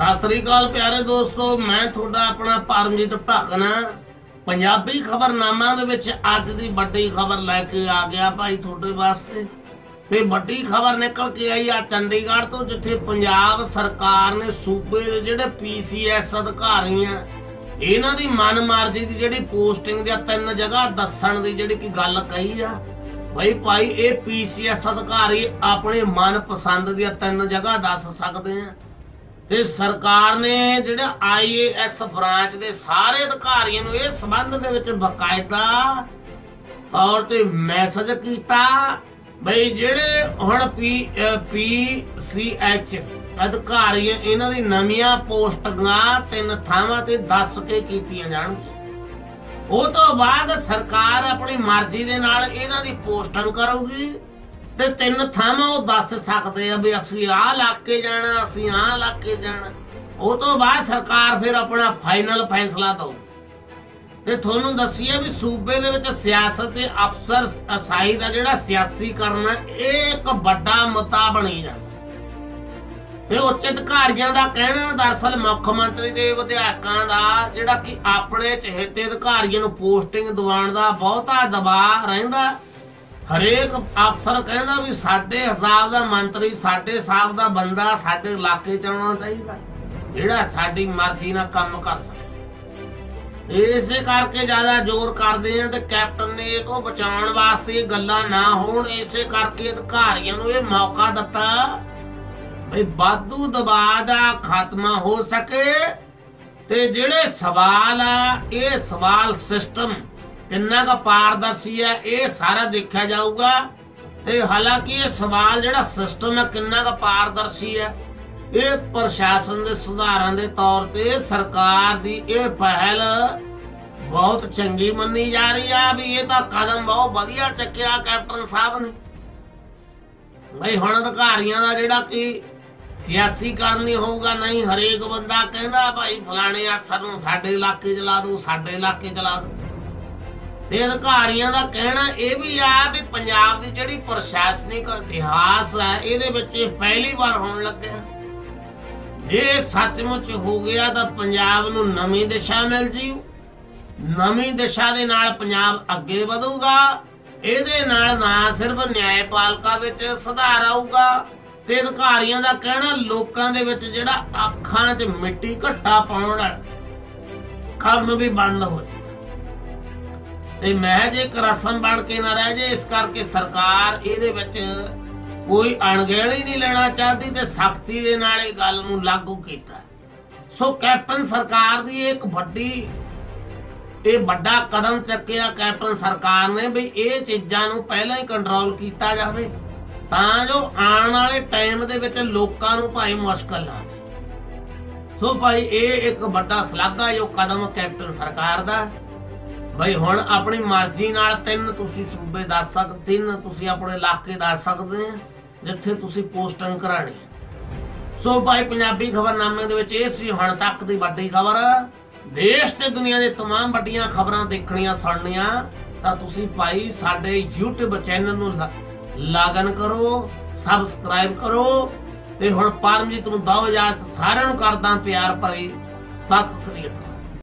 ਸਤਿ ਸ੍ਰੀ ਅਕਾਲ ਪਿਆਰੇ ਦੋਸਤੋ, ਮੈਂ ਤੁਹਾਡਾ ਆਪਣਾ ਪਰਮਜੀਤ ਭਗਨ। ਪੰਜਾਬੀ ਖਬਰਨਾਮਾ ਦੇ ਵਿੱਚ ਅੱਜ ਦੀ ਵੱਡੀ ਖਬਰ ਲੈ ਕੇ ਆ ਗਿਆ ਭਾਈ ਤੁਹਾਡੇ ਵਾਸਤੇ। ਤੇ ਵੱਡੀ ਖਬਰ ਨਿਕਲ ਕੇ ਆਈ ਆ ਚੰਡੀਗੜ੍ਹ ਤੋਂ, ਜਿੱਥੇ ਪੰਜਾਬ ਸਰਕਾਰ ਨੇ ਸੂਬੇ ਦੇ ਜਿਹੜੇ ਪੀਸੀਐਸ ਅਧਿਕਾਰੀ ਆ ਇਹਨਾਂ ਦੀ ਮਨਮਰਜ਼ੀ ਦੀ ਜਿਹੜੀ ਪੋਸਟਿੰਗ ਦੀਆਂ ਤਿੰਨ ਜਗ੍ਹਾ ਦੱਸਣ ਦੀ ਜਿਹੜੀ ਕੀ ਗੱਲ ਕਹੀ ਆ ਭਾਈ ਭਾਈ ਇਹ ਪੀਸੀਐਸ ਅਧਿਕਾਰੀ ਆਪਣੇ ਮਨਪਸੰਦ ਦੀਆਂ ਤਿੰਨ ਜਗ੍ਹਾ ਦੱਸ ਸਕਦੇ ਆ। ਤੇ ਸਰਕਾਰ ਨੇ ਜਿਹੜਾ ਆਈਏਐਸ ਬ੍ਰਾਂਚ ਦੇ ਸਾਰੇ ਅਧਿਕਾਰੀਆਂ ਨੂੰ ਇਹ ਸੰਬੰਧ ਦੇ ਵਿੱਚ ਬਕਾਇਦਾ ਤੌਰ ਤੇ ਮੈਸੇਜ ਕੀਤਾ ਬਈ ਜਿਹੜੇ ਹੁਣ ਪੀ ਪੀਸੀਐਚ ਅਧਿਕਾਰੀ ਇਹਨਾਂ ਦੀ ਨਵੀਆਂ ਪੋਸਟਾਂ ਤਿੰਨ ਥਾਵਾਂ ਤੇ ਦੱਸ ਕੇ ਕੀਤੀਆਂ ਜਾਣਗੀਆਂ। ਉਹ ਤੋਂ ਬਾਅਦ ਸਰਕਾਰ ਆਪਣੀ ਮਰਜ਼ੀ ਦੇ ਨਾਲ ਇਹਨਾਂ ਦੀ ਪੋਸਟਿੰਗ ਕਰੂਗੀ। ਤੇ ਤਿੰਨ ਥਾਵਾਂ ਉਹ ਦੱਸ ਸਕਦੇ ਆ ਵੀ ਅਸੀਂ ਆਹ ਇਲਾਕੇ ਜਾਣਾ, ਅਸੀਂ ਆਹ ਇਲਾਕੇ ਜਾਣਾ। ਉਹ ਤੋਂ ਬਾਅਦ ਸਰਕਾਰ ਫਿਰ ਆਪਣਾ ਫਾਈਨਲ ਫੈਸਲਾ ਦਊ। ਤੇ ਤੁਹਾਨੂੰ ਦੱਸੀਏ ਵੀ ਸੂਬੇ ਦੇ ਵਿੱਚ ਸਿਆਸਤ ਤੇ ਅਫਸਰ ਅਸਾਈ ਦਾ ਜਿਹੜਾ ਸਿਆਸੀ ਕਰਨਾ ਇਹ ਇੱਕ ਵੱਡਾ ਮੁੱਦਾ ਬਣੀ ਜਾਂਦਾ ਤੇ ਉੱਚ ਅਧਿਕਾਰੀਆਂ ਦਾ ਕਹਿਣਾ ਦਰਸਲ ਮੁੱਖ ਮੰਤਰੀ ਦੇ ਵਿਧਾਇਕਾਂ ਦਾ ਜਿਹੜਾ ਕਿ ਆਪਣੇ ਚਹੇਤੇ ਅਧਿਕਾਰੀਆਂ ਨੂੰ ਪੋਸਟਿੰਗ ਦਿਵਾਉਣ ਦਾ ਬਹੁਤਾ ਦਬਾਅ ਰਹਿੰਦਾ। ਹਰੇਕ ਅਫਸਰ ਕਹਿੰਦਾ ਵੀ ਸਾਡੇ ਹਿਸਾਬ ਦਾ ਮੰਤਰੀ, ਸਾਡੇ ਹਿਸਾਬ ਦਾ ਬੰਦਾ ਸਾਡੇ ਇਲਾਕੇ ਚ ਆਉਣਾ ਚਾਹੀਦਾ। ਜਿਹੜਾ ਸਾਡੀ ਮਰਜ਼ੀ ਨਾਲ ਕੰਮ ਕਰ ਸਕੇ। ਇਸੇ ਕਰਕੇ ਜ਼ਿਆਦਾ ਜ਼ੋਰ ਕਰਦੇ ਆ ਤੇ ਕੈਪਟਨ ਨੇ ਇਹ ਤੋਂ ਬਚਾਉਣ ਵਾਸਤੇ ਇਹ ਗੱਲਾਂ ਨਾ ਹੋਣ। ਇਸੇ ਕਰਕੇ ਅਧਿਕਾਰੀਆਂ ਨੂੰ ਇਹ ਮੌਕਾ ਦਿੱਤਾ ਵੀ ਬਾਦੂ ਦਬਾਅ ਦਾ ਖਾਤਮਾ ਹੋ ਸਕੇ। ਤੇ ਜਿਹੜੇ ਸਵਾਲ ਆ, ਇਹ ਸਵਾਲ ਸਿਸਟਮ ਕਿੰਨਾ ਕੁ ਪਾਰਦਰਸ਼ੀ ਹੈ, ਇਹ ਸਾਰਾ ਦੇਖਿਆ ਜਾਊਗਾ। ਤੇ ਹਾਲਾਂਕਿ ਇਹ ਸਵਾਲ ਜਿਹੜਾ ਸਿਸਟਮ ਹੈ, ਕਿੰਨਾ ਕੁ ਪਾਰਦਰਸ਼ੀ ਹੈ, ਇਹ ਪ੍ਰਸ਼ਾਸਨ ਦੇ ਸੁਧਾਰਾਂ ਦੇ ਤੌਰ ਤੇ ਸਰਕਾਰ ਦੀ ਇਹ ਪਹਿਲ ਬਹੁਤ ਚੰਗੀ ਮੰਨੀ ਜਾ ਰਹੀ ਆ ਵੀ ਇਹ ਤਾਂ ਕਦਮ ਬਹੁਤ ਵਧੀਆ ਚੱਕਿਆ ਕੈਪਟਨ ਸਾਹਿਬ ਨੇ। ਬਈ ਹੁਣ ਅਧਿਕਾਰੀਆਂ ਦਾ ਜਿਹੜਾ ਕਿ ਸਿਆਸੀ ਕਰਨੀ ਹੋਊਗਾ, ਨਹੀਂ ਹਰੇਕ ਬੰਦਾ ਕਹਿੰਦਾ, ਭਾਈ ਫਲਾਣੇ ਅਫਸਰ ਨੂੰ ਸਾਡੇ ਇਲਾਕੇ ਚ ਲਾ ਦਿਓ, ਸਾਡੇ ਇਲਾਕੇ ਚ ਲਾ ਦਿਓ। ਤੇ ਅਧਿਕਾਰੀਆਂ ਦਾ ਕਹਿਣਾ ਇਹ ਵੀ ਆ ਵੀ ਪੰਜਾਬ ਦੀ ਜਿਹੜੀ ਪ੍ਰਸ਼ਾਸਨਿਕ ਇਤਿਹਾਸ ਆ ਇਹਦੇ ਵਿੱਚ ਇਹ ਪਹਿਲੀ ਵਾਰ ਹੋਣ ਲੱਗਿਆ। ਜੇ ਸੱਚਮੁੱਚ ਹੋ ਗਿਆ ਤਾਂ ਪੰਜਾਬ ਨੂੰ ਨਵੀਂ ਦਿਸ਼ਾ ਮਿਲ ਜੀ। ਨਵੀਂ ਦਿਸ਼ਾ ਦੇ ਨਾਲ ਪੰਜਾਬ ਅੱਗੇ ਵਧੂਗਾ। ਇਹਦੇ ਨਾਲ ਨਾ ਸਿਰਫ ਨਿਆਂਪਾਲਿਕਾ ਵਿੱਚ ਸੁਧਾਰ ਆਊਗਾ। ਤੇ ਅਧਿਕਾਰੀਆਂ ਦਾ ਕਹਿਣਾ, ਲੋਕਾਂ ਦੇ ਵਿੱਚ ਜਿਹੜਾ ਅੱਖਾਂ 'ਚ ਮਿੱਟੀ ਘੱਟਾ ਪਾਉਣ ਵਾਲਾ ਕੰਮ ਵੀ ਬੰਦ ਹੋ ਜਾਏ ਤੇ ਮਹਿਜ ਇੱਕ ਰਸਮ ਬਣ ਕੇ ਨਾ ਰਹਿ ਜੇ, ਇਸ ਕਰਕੇ ਸਰਕਾਰ ਇਹਦੇ ਵਿੱਚ ਕੋਈ ਅਣਗਹਿਲੀ ਨਹੀਂ ਲੈਣਾ ਚਾਹਦੀ ਤੇ ਸਖਤੀ ਦੇ ਨਾਲ ਇਹ ਗੱਲ ਨੂੰ ਲਾਗੂ ਕੀਤਾ। ਸੋ ਕੈਪਟਨ ਸਰਕਾਰ ਦੀ ਇੱਕ ਵੱਡੀ, ਇਹ ਵੱਡਾ ਕਦਮ ਚੱਕਿਆ ਕੈਪਟਨ ਸਰਕਾਰ ਨੇ ਵੀ ਇਹ ਚੀਜ਼ਾਂ ਨੂੰ ਪਹਿਲਾਂ ਹੀ ਕੰਟਰੋਲ ਕੀਤਾ ਜਾਵੇ। ਤਾਂ ਜੋ ਆਉਣ ਵਾਲੇ ਟਾਈਮ ਦੇ ਵਿੱਚ ਲੋਕਾਂ ਨੂੰ ਭਾਵੇਂ ਮੁਸ਼ਕਲ ਨਾ ਆਵੇ। ਸੋ ਭਾਈ, ਇਹ ਇੱਕ ਵੱਡਾ ਸ਼ਲਾਘਾਯੋਗ ਕਦਮ ਕੈਪਟਨ ਸਰਕਾਰ ਦਾ ਭਾਈ ਹੁਣ ਆਪਣੀ ਮਰਜ਼ੀ ਨਾਲ ਤਿੰਨ ਤੁਸੀਂ ਸੂਬੇ ਦੱਸ ਸਕਦੇ ਤਿੰਨ ਤੁਸੀਂ ਆਪਣੇ ਇਲਾਕੇ ਦੱਸ ਸਕਦੇ ਆ ਜਿੱਥੇ ਤੁਸੀਂ ਪੋਸਟਿੰਗ ਕਰਾਣੀ ਹੈ। ਸੋ ਭਾਈ ਪੰਜਾਬੀ ਖਬਰਨਾਮੇ ਦੇ ਵਿੱਚ ਇਹ ਸੀ ਹੁਣ ਤੱਕ ਦੀ ਵੱਡੀ ਖਬਰ ਦੇਸ਼ ਤੇ ਦੁਨੀਆ ਦੇ तमाम ਵੱਡੀਆਂ ਖਬਰਾਂ ਦੇਖਣੀਆਂ ਸੁਣਨੀਆਂ ਤਾਂ ਤੁਸੀਂ ਭਾਈ ਸਾਡੇ YouTube ਚੈਨਲ ਨੂੰ ਲਾਗਨ ਕਰੋ ਸਬਸਕ੍ਰਾਈਬ ਕਰੋ ਤੇ ਹੁਣ ਪਰਮਜੀਤ ਨੂੰ ਦੋ ਇਜਾਜ਼ਤ ਸਾਰਿਆਂ ਨੂੰ ਕਰਦਾ ਪਿਆਰ ਭਰੀ ਸਤਿ ਸ੍ਰੀ ਅਕਾਲ